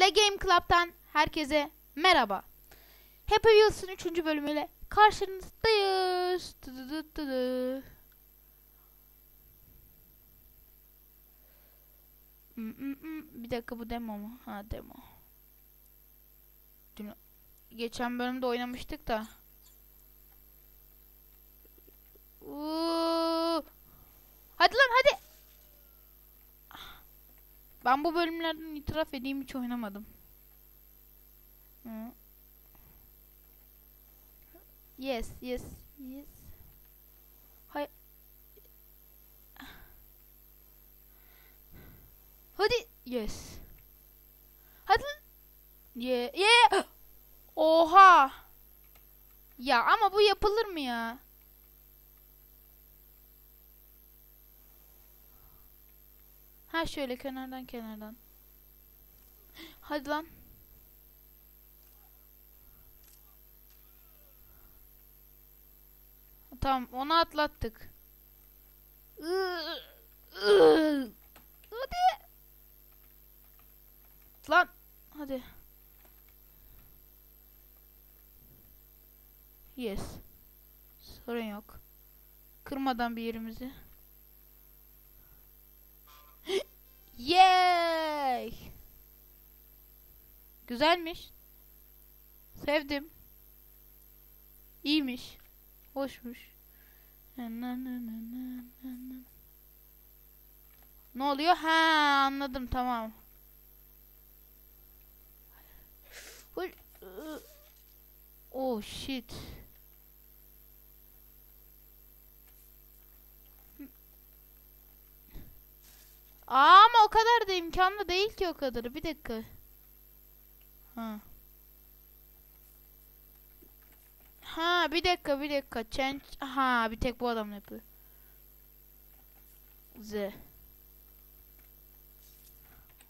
Le Game Club'tan herkese merhaba. Happy Wheels'ın 3. bölümüyle karşınızdayız. Dıdıdıdıdı. Hmm, hmm, hmm. Bir dakika bu demo mu? Ha demo. Dün, geçen bölümde oynamıştık da. Uuu. Hadi lan hadi. Ben bu bölümlerden itiraf edeyim hiç oynamadım. Yes, yes, yes. Hay. Hadi. Yes. Hadi. Ye, ye. Oha. Ya ama bu yapılır mı ya? Ha şöyle kenardan kenardan. Hadi lan. Tamam onu atlattık. Hadi. Lan hadi. Yes. Sorun yok. Kırmadan bir yerimizi. Güzelmiş. Sevdim. İyiymiş. Hoşmuş. Ne oluyor? Ha anladım tamam. Iı. Oh shit. Ama o kadar da imkanlı değil ki o kadarı. Bir dakika. Ha. Ha bir dakika bir dakika. Change. Ha bir tek bu adam yapıyor. Z.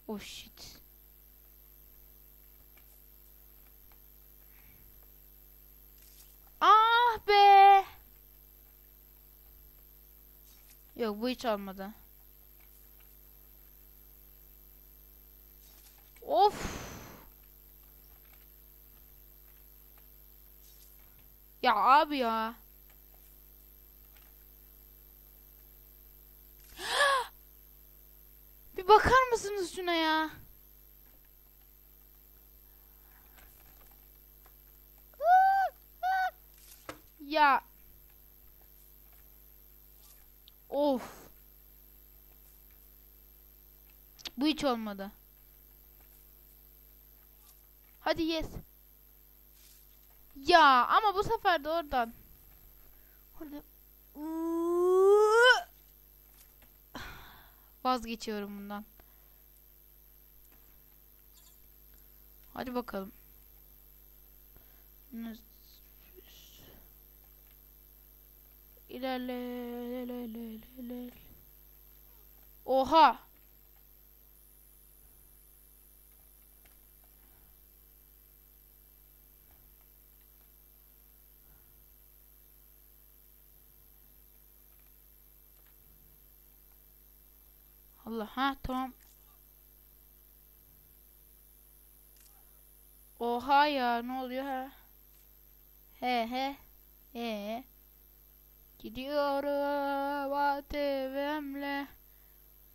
Oh shit. Ah be. Yok bu hiç olmadı. Of. Ya abi ya. Bir bakar mısınız şuna ya? Ya. Of. Bu hiç olmadı. Hadi yes. Ya ama bu sefer de oradan. Vazgeçiyorum bundan. Hadi bakalım. İlerle. Oha. Allah ha tamam. Oha ya ne oluyor ha? He he. He. Gidiyorum ATV'mle.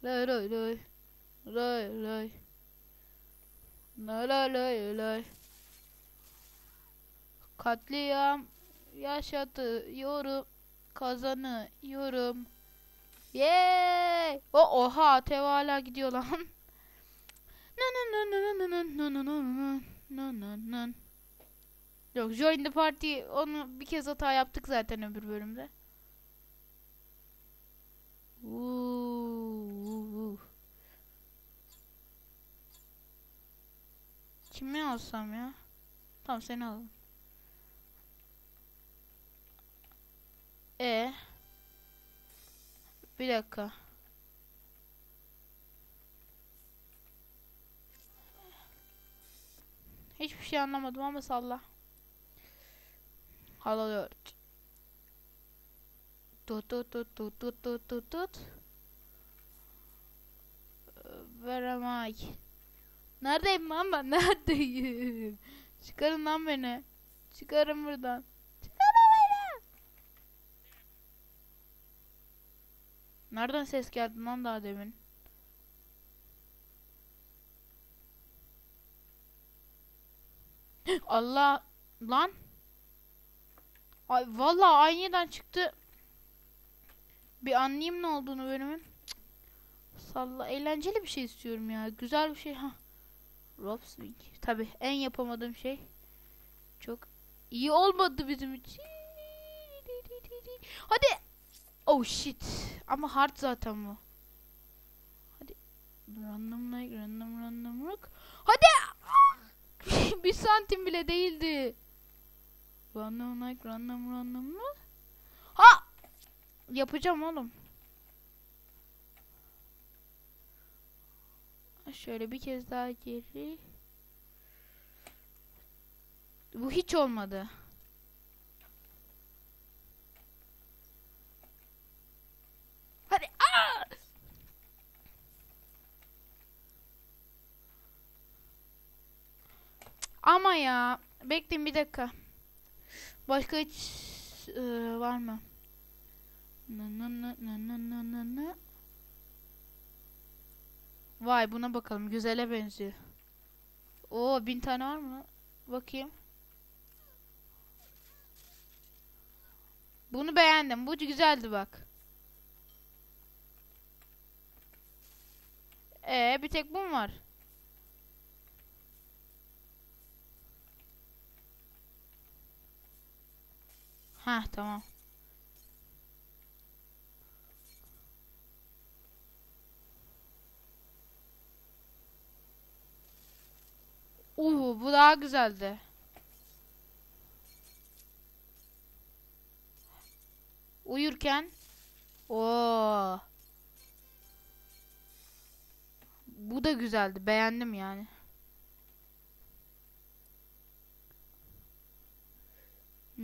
Lay lay lay. Lay lay. Lay lay lay lay. Katliam yaşatıyorum. Kazanıyorum. Yay! O oha Teo hala gidiyor lan. Yok join the party onu bir kez hata yaptık zaten öbür bölümde. Kimi alsam ya? Tamam seni alalım. E bir dakika. Hiçbir şey anlamadım ama salla. Halo Tut tut tut tut tut tut tut tut. Am I? Neredeyim lan ben? Neredeyim? Çıkarın lan beni. Çıkarın buradan. Çıkarın beni. Nereden ses geldi lan daha demin? Allah lan. Ay vallahi aynıdan çıktı. Bir anlayayım ne olduğunu bölümün. Salla eğlenceli bir şey istiyorum ya. Güzel bir şey ha. Rob Swing. Tabi en yapamadığım şey. Çok iyi olmadı bizim için. Hadi. Oh shit. Ama hard zaten bu. Hadi. Random like random random rock. Hadi. bir santim bile değildi. Random like random random rock. Ha. Yapacağım oğlum. Şöyle bir kez daha geri. Bu hiç olmadı. Hadi. Aa! Ama ya. Bekleyin bir dakika. Başka hiç e, var mı? Vay buna bakalım. Güzele benziyor. Oo bin tane var mı? Bakayım. Bunu beğendim. Bu güzeldi bak. Ee bir tek bu mu var? Ha tamam. Uuu bu daha güzeldi. Uyurken Oo. Bu da güzeldi. Beğendim yani.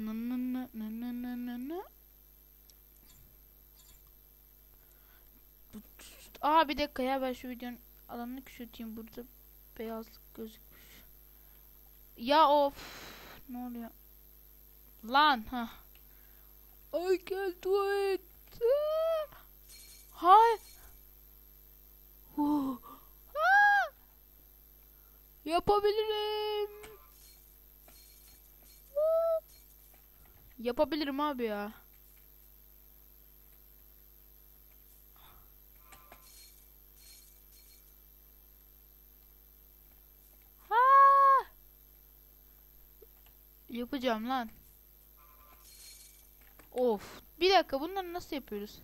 Nı. Aa bir dakika ya ben şu videonun alanını küçülteyim burada beyazlık gözükmüş. Ya of ne oluyor? Lan ha. I can't do it. Hay. Huh. Ah! Yapabilirim. Ah! Yapabilirim abi ya. Ha! Yapacağım lan. Of. Bir dakika bunları nasıl yapıyoruz?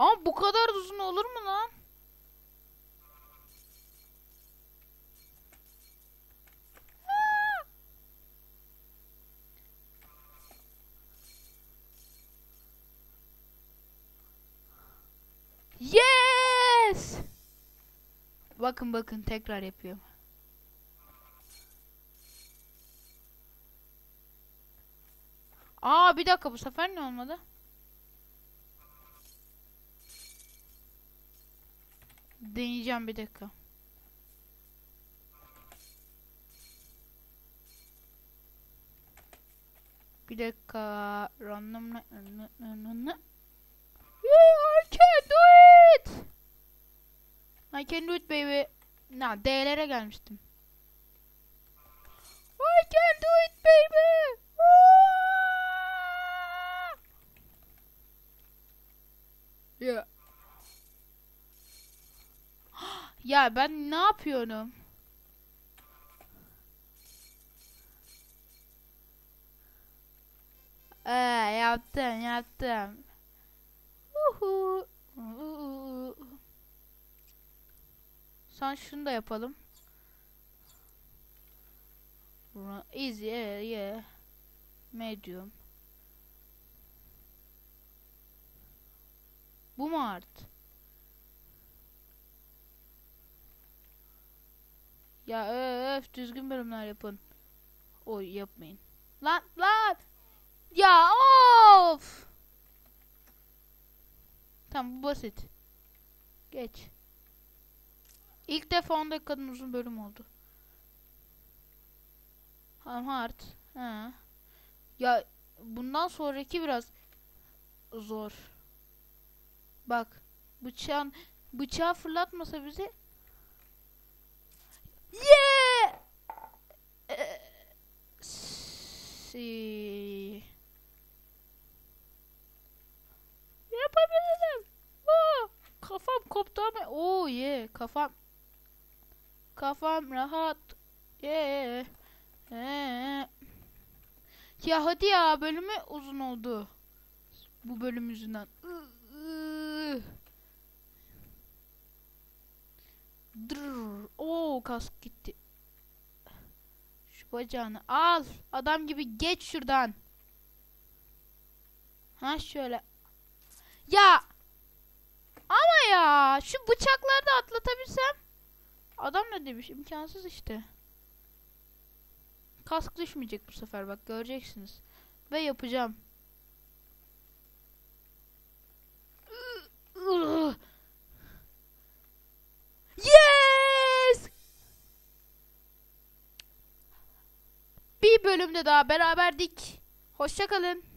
Ama bu kadar uzun olur mu lan? Aa! Yes! Bakın bakın tekrar yapıyorum. Aa bir dakika bu sefer ne olmadı? Deneyeceğim bir dakika. Bir dakika. Random ne- ne- ne- ne- ne- Yeah, I can do it. I can do it baby. Na D'lere gelmiştim. I can do it baby. Ah! Yeah. Ya ben ne yapıyorum? Ee, yaptım yaptım. Uhu. Uhu. Son şunu da yapalım. Easy yeah, yeah. Medium. Bu mu art? Ya öf düzgün bölümler yapın. Oy yapmayın. Lan lan. Ya of. Tamam bu basit. Geç. İlk defa 10 dakikadan uzun bölüm oldu. Hard. Ha. Ya bundan sonraki biraz zor. Bak. Bıçağın bıçağı fırlatmasa bizi Yeah! Ee, Yapabilirim. Oo, kafam koptu ama. Oo ye kafam. Kafam rahat. Ye. Ee. Ya hadi ya bölümü uzun oldu. Bu bölüm yüzünden. Drrr. Oo kask gitti. Şu bacağını al. Adam gibi geç şuradan. Ha şöyle. Ya. Ama ya şu bıçakları da atlatabilsem. Adam ne demiş? İmkansız işte. Kask düşmeyecek bu sefer bak göreceksiniz. Ve yapacağım. Yes! Bir bölümde daha beraberdik. Hoşça kalın.